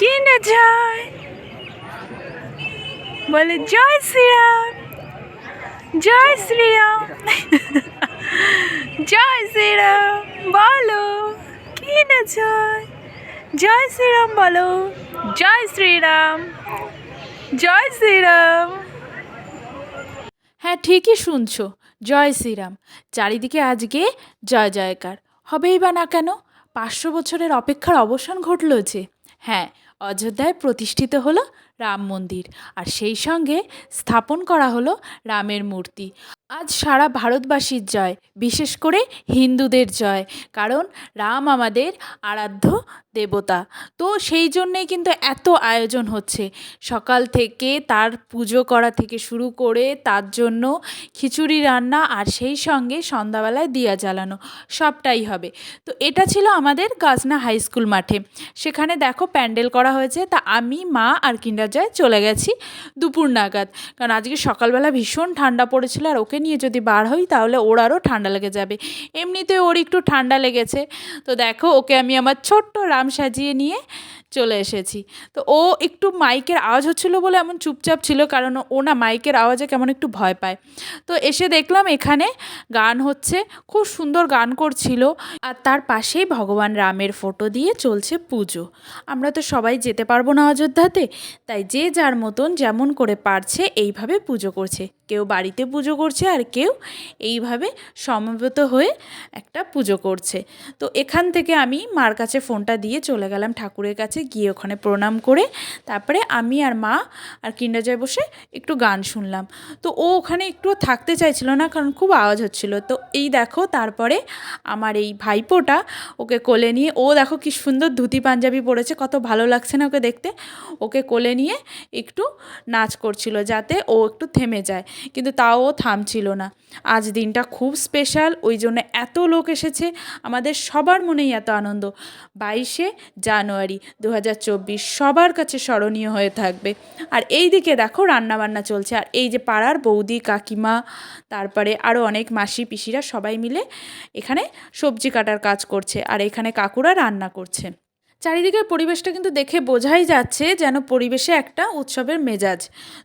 কি না জয় বলে, জয় শ্রীরাম জয় শ্রীরাম জয় শ্রীরাম, বলো কি না জয় জয় শ্রীরাম বলো, জয় শ্রীরাম জয় শ্রীরাম। হ্যাঁ ঠিকই শুনছো, জয় শ্রীরাম। চারিদিকে আজকে জয় জয়কার। হবেই বা না কেন? পাঁচশো বছরের অপেক্ষার অবসান ঘটল যে। হ্যাঁ অযোধ্যায় প্রতিষ্ঠিত হলো রাম মন্দির আর সেই সঙ্গে স্থাপন করা হলো রামের মূর্তি। আজ সারা ভারতবাসীর জয়, বিশেষ করে হিন্দুদের জয়। কারণ রাম আমাদের আরাধ্য দেবতা। তো সেই জন্যেই কিন্তু এত আয়োজন হচ্ছে। সকাল থেকে তার পুজো করা থেকে শুরু করে তার জন্য খিচুড়ি রান্না আর সেই সঙ্গে সন্ধ্যাবেলায় দিয়া জ্বালানো, সবটাই হবে। তো এটা ছিল আমাদের গাজনা হাই স্কুল মাঠে। সেখানে দেখো প্যান্ডেল করা হয়েছে। তা আমি, মা আর কিন্ডার জয় চলে গেছি দুপুর নাগাদ। কারণ আজকে সকালবেলা ভীষণ ঠান্ডা পড়েছিল আর ওকে নিয়ে যদি বার হই, তাহলে ওর আরও ঠান্ডা লেগে যাবে। এমনিতে ওর একটু ঠান্ডা লেগেছে। তো দেখো, ওকে আমি আমার ছোট্ট রাম সাজিয়ে নিয়ে চলে এসেছি। তো ও একটু মাইকের আওয়াজ হচ্ছিল বলে এমন চুপচাপ ছিল, কারণ ও না মাইকের আওয়াজে কেমন একটু ভয় পায়। তো এসে দেখলাম এখানে গান হচ্ছে, খুব সুন্দর গান করছিল। আর তার পাশেই ভগবান রামের ফটো দিয়ে চলছে পুজো। আমরা তো সবাই যেতে পারব না অযোধ্যাতে, তাই যে যার মতন যেমন করে পারছে, এইভাবে পুজো করছে। কেউ বাড়িতে পুজো করছে আর কেউ এইভাবে সমবেত হয়ে একটা পুজো করছে। তো এখান থেকে আমি মার কাছে ফোনটা দিয়ে চলে গেলাম ঠাকুরের কাছে, গিয়ে ওখানে প্রণাম করে তারপরে আমি আর মা আর কিন্ডাজয় বসে একটু গান শুনলাম। তো ও ওখানে একটু থাকতে চাইছিল না, কারণ খুব আওয়াজ হচ্ছিল। তো এই দেখো তারপরে আমার এই ভাইপোটা ওকে কোলে নিয়ে, ও দেখো কি সুন্দর ধুতি পাঞ্জাবি পরেছে, কত ভালো লাগছে না ওকে দেখতে। ওকে কোলে নিয়ে একটু নাচ করছিল যাতে ও একটু থেমে যায়। কিন্তু তাও থামছিল না। আজ দিনটা খুব স্পেশাল ওই জন্য এত লোক এসেছে, আমাদের সবার মনেই এত আনন্দ। বাইশে জানুয়ারি দু হাজার চব্বিশ সবার কাছে স্মরণীয় হয়ে থাকবে। আর এই দিকে দেখো রান্নাবান্না চলছে, আর এই যে পাড়ার বৌদি, কাকিমা, তারপরে আরও অনেক মাসি, পিসিরা সবাই মিলে এখানে সবজি কাটার কাজ করছে, আর এখানে কাকুরা রান্না করছে। চারিদিকের পরিবেশটা কিন্তু দেখে বোঝাই যাচ্ছে যেন পরিবেশে একটা উৎসবের মেজাজ।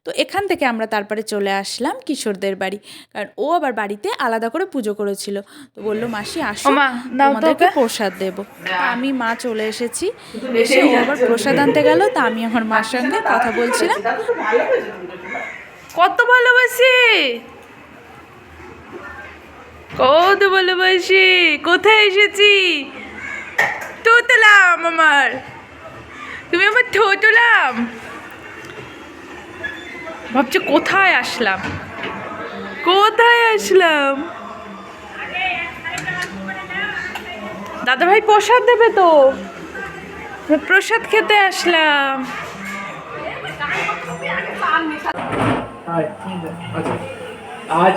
তো এখান থেকে আমরা তারপরে চলে আসলাম কিশোরদের বাড়ি। কারণ ও আবার বাড়িতে আলাদা করে পুজো করেছিল। তো বলল মাসি আসো তোমাদেরকে প্রসাদ দেবো। আমি মা চলে এসেছি। এসে ও আবার প্রসাদ আনতে গেল। তা আমি আমার মার সঙ্গে কথা বলছিলাম। কত ভালোবাসি! কত ভালোবাসি! কোথায় এসেছি? ঠোঁটলাম আমার। তুমি আমার ঠোঁটলাম ভাবছি কোথায় আসলাম? কোথায় আসলাম? দাদা ভাই প্রসাদ দেবে তো? প্রসাদ খেতে আসলাম। आज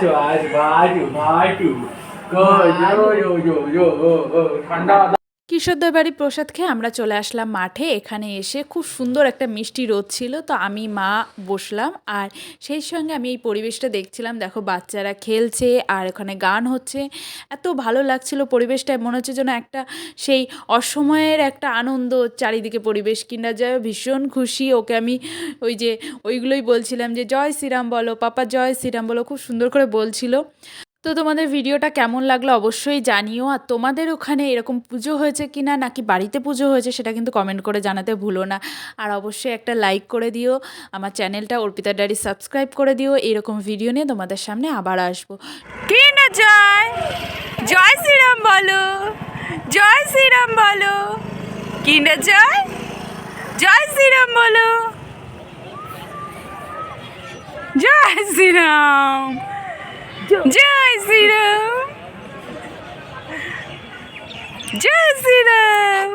কিশোরদের বাড়ি প্রসাদ খেয়ে আমরা চলে আসলাম মাঠে। এখানে এসে খুব সুন্দর একটা মিষ্টি রোদ ছিল। তো আমি, মা বসলাম আর সেই সঙ্গে আমি এই পরিবেশটা দেখছিলাম। দেখো, বাচ্চারা খেলছে আর ওখানে গান হচ্ছে। এত ভালো লাগছিল পরিবেশটা। মনে হচ্ছে যেন একটা সেই অসময়ের একটা আনন্দ চারিদিকে পরিবেশ কিনা। যায় ভীষণ খুশি। ওকে আমি ওই যে, ওইগুলোই বলছিলাম যে, জয় শ্রীরাম বলো, পাপা জয় শ্রীরাম বলো। খুব সুন্দর করে বলছিল। তো তোমাদের ভিডিওটা কেমন লাগল অবশ্যই জানিও। আর তোমাদের ওখানে এরকম পুজো হয়েছে কি না নাকি বাড়িতে পুজো হয়েছে সেটা কিন্তু কমেন্ট করে জানাতে ভুলো না। আর অবশ্যই একটা লাইক করে দিও, আমার চ্যানেলটা অর্পিতা ডায়েরি সাবস্ক্রাইব করে দিও, এরকম ভিডিও নিয়ে তোমাদের সামনে আবার আসব। কি না জয়? জয় শ্রীরাম বলো, জয় শ্রীরাম বলো, কি না জয়? জয় শ্রীরাম বলো, জয় শ্রীরাম। জয় শ্রীরাম জয় শ্রীরাম